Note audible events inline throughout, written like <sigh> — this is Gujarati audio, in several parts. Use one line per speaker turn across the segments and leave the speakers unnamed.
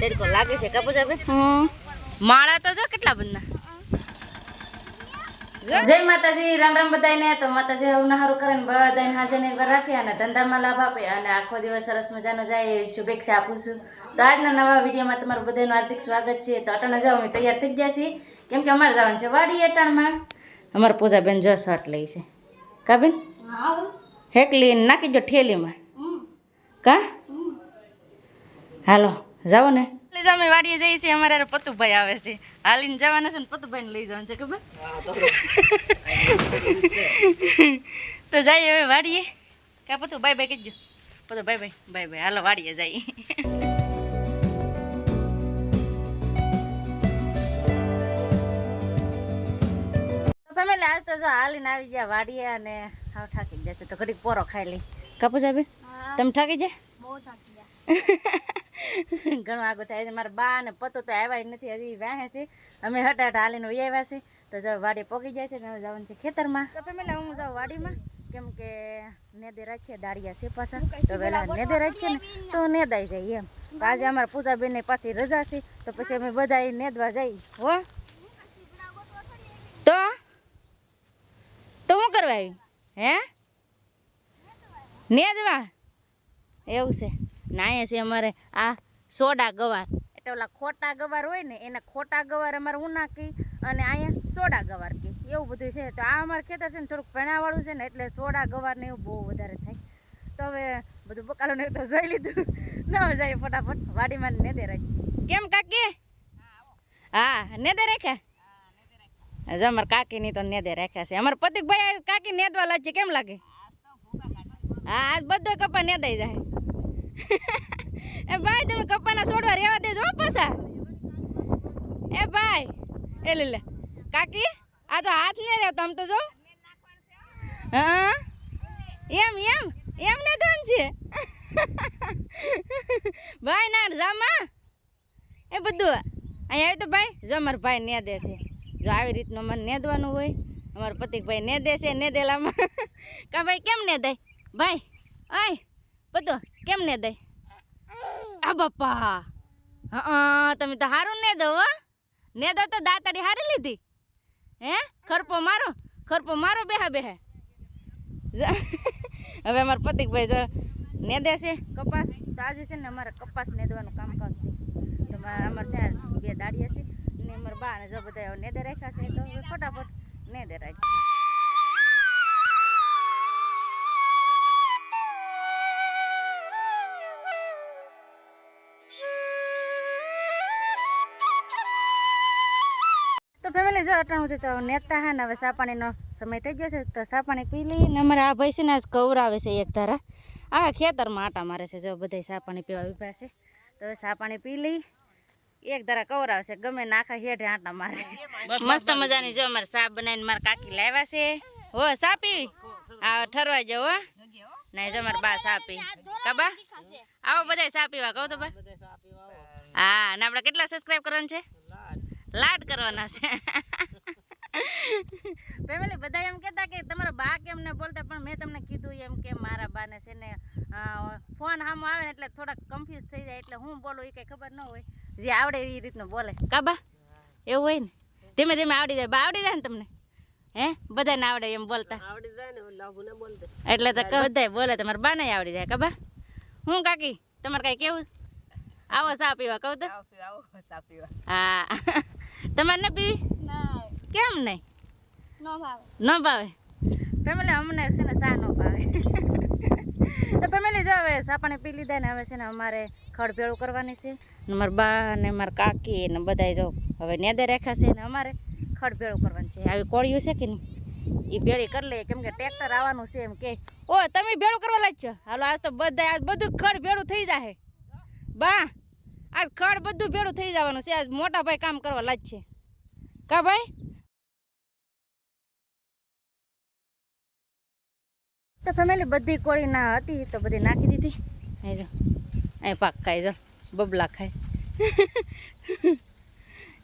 તડકો લાગે છે કાપુ જાવે
હમ.
માળા તો જો કેટલા બધા જય માતાજી રામ રામ બધાને તો માતાજી હું હારું કરે ને બધાને હાજર ને ઘર રાખે અને ધંધામાં લાભ આપે અને આખો દિવસ સરસ મજાનો જાય એવી શુભેચ્છા આપું છું. તો આજના નવા વિડીયોમાં તમારું બધાનું હાર્દિક સ્વાગત છે. તો અટાણા જાઓ અમે તૈયાર થઈ ગયા છીએ. કેમ કે અમારે જવાનું છે વાડી અટાણમાં. અમારા પૂજાબેન જો શર્ટ લે છે. કા બેન? હેકલી નાખી જો ઠેલીમાં. કા? હાલો. જાઓ ને. લઈ જાઓ અમે વાડીએ જઈએ છીએ અમારે પતુભાઈ આવે છે. હાલીને જવાના છે ને પતુભાઈને લઈ જવાનું છે ખબર? તો જઈએ હવે વાડીએ. કા પતુ બાય બાય કહેજો. પતુ બાય બાય બાય બાય. હાલો વાડીએ જઈએ ફેમિલી આજ તો જો હાલીને આવી ગયા વાડીએ અને હાવ થાકી જશે તો ઘડીક પોરો ખાઈ લઈ. કાપુ જાબે તમે થાકી જાય
બહુ થાકી ગયા.
ઘણું આગળ થાય છે. મારા બા અને પતો તો આવ્યા નથી હજી વાહે છે. અમે હટા હટા હાલીને વહી આવ્યા છે. તો જો વાડી પોગી જાય છે ને જવાનું છે ખેતરમાં. તો ફેમિલી હું જાઉં વાડીમાં? કેમ કે નેદે રાખીએ દાળિયા છે પાછા. તો પેલા નેદે રાખીએ ને તો નેદાઈ જાય એમ. આજે અમારા પૂજાબેન ને પાછી રજા છે. તો પછી અમે બધા નેદવા જઈ. હો? તો? તો શું કરવા આવી? હે? નેદવા? એવું છે. ના છે અમારે. આ સોડા ગવાર. એટલે ઓલા ખોટા ગવાર હોય ને એના ખોટા ગવાર અમારે હું નાખી અને અહીંયા સોડા ગવાર કી એવું બધું છે. તો આ અમારે ખેતર છે ને થોડુંક ભણાવાળું છે ને એટલે સોડા ગવાર ને એવું બહુ વધારે થાય. તો હવે બધું બકાલો ને તો જોઈ લીધું. ન જાય ફટાફટ. વાડીમાં ને દે રાખી કેમ કાકી? હા ને દે રાખ્યા. જો અમારે કાકીની તો નેદે રાખ્યા છે. અમારે પતિકભાઈ કાકી નેદવા લાગશે કેમ લાગે? હા આજ બધો કપા નેદાઈ જાય. એ ભાઈ, તમે કપ્પાના છોડવા રહેવા દેજો પાછા. એ ભાઈ, એ લે કાકી, આ તો હાથ ને રહેતો આમ તો જો. હા એમ એમ એમ ને ધન છે. ભાઈ, ના, જામા. એ બધું. અહીંયા આવ્યું તો ભાઈ, જો અમારા ભાઈ ને દે છે. જો આવી રીતનું મને નેદવાનું હોય, અમારા પતિકભાઈ ને દે છે ને દેલામાં કા ભાઈ, કેમ ને દે ભાઈ, આય, બધું, કેમ ને દે આ બાપા. હા, તમે તો હારું ને દો ને દો તો દાતડી હારી લીધી. હે? ખરપો મારો ખરપો મારો બેહા બેહા. <laughs> હવે અમારા પતિકભાઈ જો ને દેશે કપાસ. તો આજે છે ને અમારે કપાસ નેદવાનું કામકાજ છે. તો અમારે બે દાડી હશે ને અમારા બા ને જો બધા નેદે રાખ્યા છે. તો ફટાફટ નેદે રાખ્યા ફેમિલી જો અટાણું તો નેતા હા ને હવે સાપાણીનો સમય થઈ ગયો છે તો સાપાણી પી લઈ ને અમારે આ ભાઈ છે ને કવરાવે છે એક ધારા. આ ખેતરમાં આટા મારે છે જો બધા સાપાણી પીવા ઊભા છે. તો સાપાણી પી લઈ એક ધારા કવરાવે છે, ગમે નાખા હેઠે આટા મારે. મસ્ત મજાની જો અમારે સા બનાવીને મારા કાકી લાવ્યા છે. હો સા પીવી? આ ઠરવા જાવ હો. નહીં જો મારે બા સા પી. કબા આવો બધા સા પીવા, કહો તો હા, ને આપણે કેટલા સબસ્ક્રાઈબ કરવાનું છે? લાડ કરવાના છે. <laughs> ફેમિલી બધા એમ કહેતા કે તમારા બા કેમ ને બોલતા પણ મેં તમને કીધું એમ કે મારા બાને છે ને ફોન સામો આવે ને એટલે થોડાક કન્ફ્યુઝ થઈ જાય એટલે હું બોલું એ કંઈ ખબર ન હોય. જે આવડે એ રીતનું બોલે. કાબા એવું હોય ને? ધીમે ધીમે આવડી જાય. બા આવડી જાય ને તમને? હે? બધાને આવડે એમ બોલતા. એટલે તો બધા બોલે તમારા બાને આવડી જાય. કાબા હું કાકી? તમારે કાંઈ કેવું? આવો સા પીવા કહું તો. હા. તમારે ન પીવી? કેમ નહીં?
નો ભાવે.
ન ભાવે? ફેમિલી અમને છે ને સા ન ભાવે. તો ફેમિલી જો હવે સા પાણી પી લીધા ને હવે છે ને અમારે ખડ ભેળું કરવાની છે. ને મારા બા ને મારા કાકી ને બધાય જો હવે નેદે રાખ્યા છે ને અમારે ખડ ભેળું કરવાની છે. આવી કોળિયું છે કે નહીં? એ ભેળી કરી લઈએ. કેમ કે ટ્રેક્ટર આવવાનું છે એમ કે ઓ તમે ભેળું કરવા લાગશો હાલો આજ તો બધા આજ બધું ખડ ભેળું થઈ જાય બા આજ ખડ બધું ભેળું થઈ જવાનું છે. આજ મોટા ભાઈ કામ કરવા લાગશે કા ભાઈ? તો ફેમિલી બધી કોળી ના હતી તો બધી નાખી દીધી. અહીં જો. અહીં પાક ખાઈ જો. બબલા ખાય.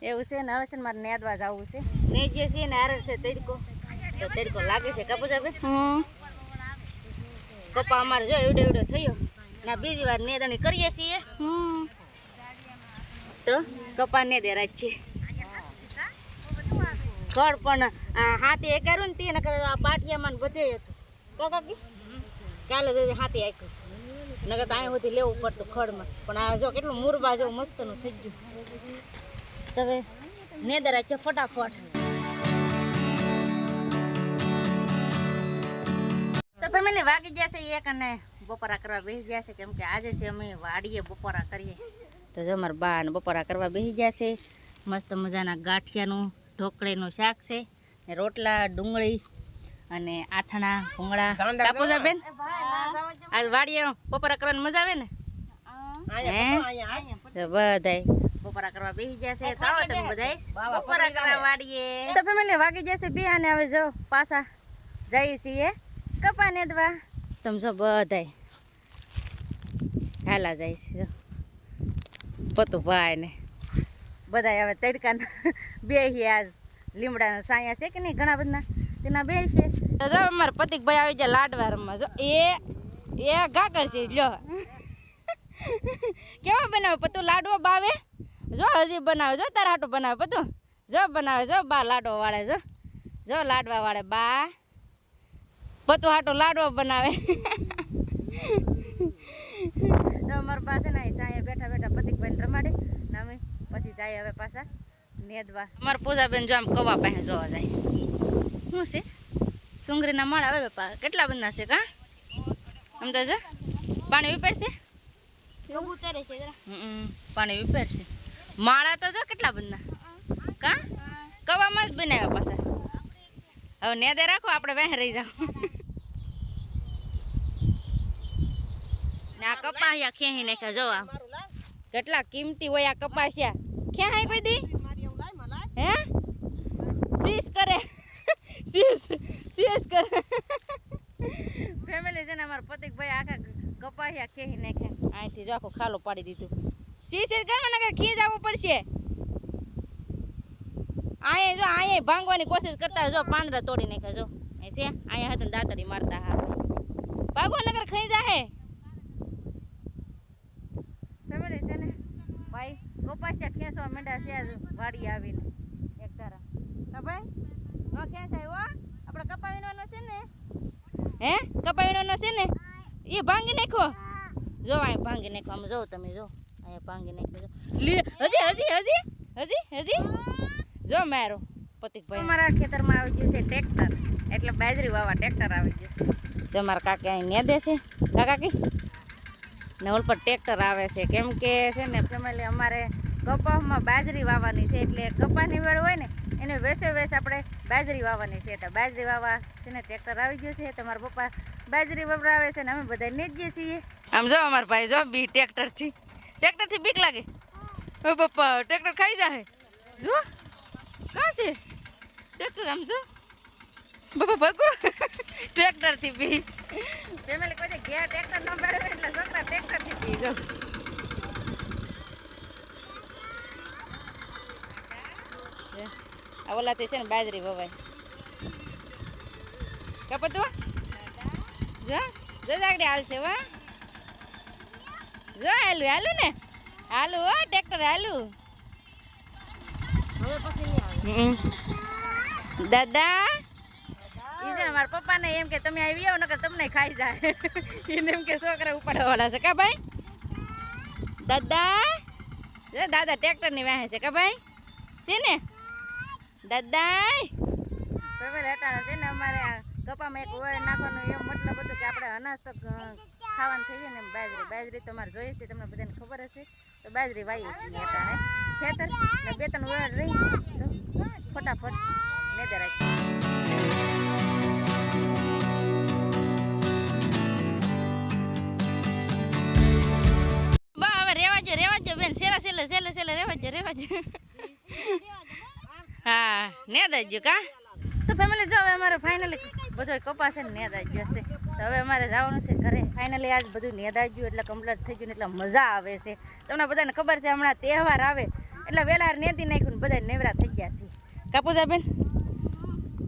એવું છે ને હવે છે ને મારે નેદવા જવું છે. ને જે છે ને આરર છે તડકો. તો તડકો લાગે છે. કાપુ સાહેબ
હમ.
કપા અમારે જો એવડો એવડો થયો. ના બીજી વાર નેદણી કરીએ છીએ.
હમ.
તો કપા ને દે છે. ખડ પણ હાથી એ કર્યું ને તે કરે આ પાટિયામાં બધે હતું. કાકી? કાલે હાથી આખ્યું નકર તો અહીંયા સુધી લેવું પડતું ખડમાં. પણ આ જો કેટલું મુરબા જેવું મસ્તનું થઈ ગયું. તમે નેદરા છે ફટાફટ. તો ફેમિલી વાગી જશે એક અને બપોરા કરવા બેસી જશે કેમ કે આજે છે અમે વાડીએ બપોરા કરીએ. તો જો અમારા બા ને બપોરા કરવા બેસી ગયા છે. મસ્ત મજાના ગાંઠિયાનું ઢોકળીનું શાક છે ને રોટલા ડુંગળી અને આથણા ભૂંગળા. કાપુજા બેન. આજ વાડીએ બપોરા કરવાની મજા આવે ને? હે? બધાય બપોરા કરવા બેસી જશે તો આવો તમે બધાય. બપોરા કરવા વાડીએ. તો ફેમિલી વાગી જશે બે અને હવે જો પાછા જઈએ છીએ કપા નેદવા તમે જો બધાય હાલા જાય છે જો. પતું ભાઈ ને. બધાય હવે તડકાના <laughs> બે આજ. લીમડાના સાયા છે કે નહીં ઘણા બધા તેના બે છે. તો જો અમારે પતિકભાઈ આવી જાય લાડવા રમવા જો એ એ ગાગર છે જો <laughs> કેવા બનાવે પતું? લાડવો બાવે? જો હજી બનાવે. જો તારા હાટું બનાવે પતું? જો બનાવે. જો બા લાડવો વાળે જો. જો લાડવા વાળે બા. પતું હાટું લાડવો બનાવે. <laughs> અમારા પાસે ને સાંયે બેઠા બેઠા પતિકભાઈ રમાડે ને અમે પછી જાય હવે પાછા નેદવા. અમારા પૂજાબેન જો આમ કવા પાસે જોવા જાય. શું છે? સુંગરીના માળ આવે બાપા? કેટલા બધા છે કા? આમ તો જો. પાણી વિપેરશે? પાણી વિપેરશે. માળા તો જો કેટલા બધા કા? કવામાં જ બનાવ્યા પાછા. હવે નેદે રાખો આપણે વહેં રહી જાવ ને આ કપાસિયા ખેહી નાખ્યા જોવા કેટલા કિંમતી હોય આ કપાસિયા? ખેહાય કોઈ દી હે? શીશ કરે. શીશ શીશ કરે. ફેમિલી છે ને અમારા પતિકભાઈ આખા કપાસિયા ખેહી નાખ્યા. અહીંથી જો આખો ખાલો પાડી દીધું. શીશ કરવા નકર ખીજ આવવું પડશે? અહીંયા જો અહીંયા ભાંગવાની કોશિશ કરતા જો પાંદડા તોડી નાખ્યા જો. અહીં છે અહીંયા હતા દાતરી મારતા હા. ભાગો નગર ખાઈ જાહે ફેમિલી છે ને ભાઈ કપાસિયા ખેંચવા માંડ્યા છે વાડી આવીને. એક તારા. તો ભાઈ? ન ખેંચાય હો. આપણે કપાવીનો છે ને? હે? કપાવીનો છે ને? એ ભાંગી નાખો. જો અહીં ભાંગી નાખો. આમ જો તમે જો. અહીંયા ભાંગી નાખો જો હજી હજી હજી હજી હજી. જો મારો પતિકભાઈ. અમારા ખેતરમાં આવી ગયું છે ટ્રેક્ટર. એટલે બાજરી વાવા ટ્રેક્ટર આવી ગયું છે. જો મારા કાકી અહીં ને દેશે કાકી? ને ઓલ પર ટ્રેક્ટર આવે છે. કેમ કે છે ને ફેમિલી અમારે કપાસમાં બાજરી વાવવાની છે. એટલે કપાસની વેળ હોય ને, એને વેસે વેસ આપણે બાજરી વાવવાની છે. તો બાજરી વાવવા છે ને ટ્રેક્ટર આવી ગયું છે. તમારા પપ્પા બાજરી વપરાવે છે ને અમે બધા નેજીએ છીએ. આમ જો અમારા ભાઈ જો, બી ટ્રેક્ટરથી. ટ્રેક્ટરથી બીક લાગે. ઓ પપ્પા, ટ્રેક્ટર ખાઈ જાય જો, કાં છે? ટ્રેક્ટર આમ જો. બાપા ભાગો. <laughs> ટ્રેક્ટરથી બી ફેમિલી કોઈ ઘેર ટ્રેક્ટર ન બેડવે એટલે છોકરા ટ્રેક્ટરથી બી જો આ ઓલાથી છે ને બાજરી વવાય. કપતું જો જો જાગડી હાલ છે વા જો હાલું હાલું ને? હાલું હો ટ્રેક્ટર હાલું દાદા ઈ છે ને મારા પપ્પાને એમ કે તમે આવી આવો, નકર તમને ખાઈ જાય. <laughs> એને એમ કે છોકરા ઉપાડવાવાળા છે. કા ભાઈ? દાદા? દાદા ટ્રેક્ટરની વાહે છે. કા ભાઈ? છે ને? દાદા પેપર હટાણા છે ને અમારે કપામાં એક ઓળ નાખવાનું એમ મતલબ હતું કે આપણે અનાજ તો ખાવાનું થઈ ને બાજરી. બાજરી તો અમારે જોઈએ છે, તમને બધાને ખબર હશે. તો બાજરી વાઈએ છીએ હટાણે ખેતર, બે ત્રણ ઓળ રહી તો ફટાફટ નેદે રાખીએ. રેવા જો રેવા જો હા ને દાજ્યો કા? તો ફેમિલી જો હવે અમારે ફાઇનલી બધો કપાસ છે ને ગયો છે. તો હવે અમારે જવાનું છે ઘરે. ફાઇનલી આજ બધું નેદાઈ ગયું એટલે કમ્પ્લીટ થઈ ગયું એટલે મજા આવે છે. તમને બધાને ખબર છે હમણાં તહેવાર આવે. એટલે વહેલા નેદી નાખ્યું ને બધા નેવરા થઈ ગયા છે. કાપુસા બેન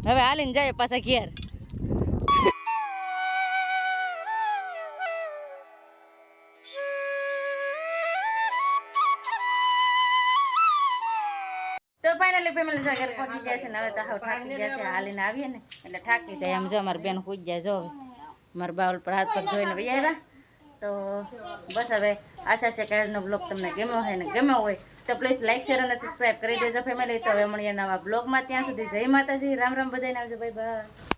હવે હાલીને જાય પાછા ઘેર. ફેમિલી સાગર પહોંચી છે ને હવે તો હાવ થાકી ગયા છે. હાલીને આવીએ ને, એટલે થાકી જાય. આમ જો અમારી બેન પૂજ જાય જો મારા બાવલ પર હાથ પગ જોઈને ભાઈ આવ્યા. તો બસ હવે આશા છે કે આજનો બ્લોગ તમને ગમ્યો હોય ને ગમ્યો હોય, તો પ્લીઝ લાઇક શેર અને સબસ્ક્રાઈબ કરી દેજો ફેમિલી તો હવે મળીએ નવા બ્લોગમાં ત્યાં સુધી જય માતાજી. રામ રામ બધાને આવજો. ભાઈ બાય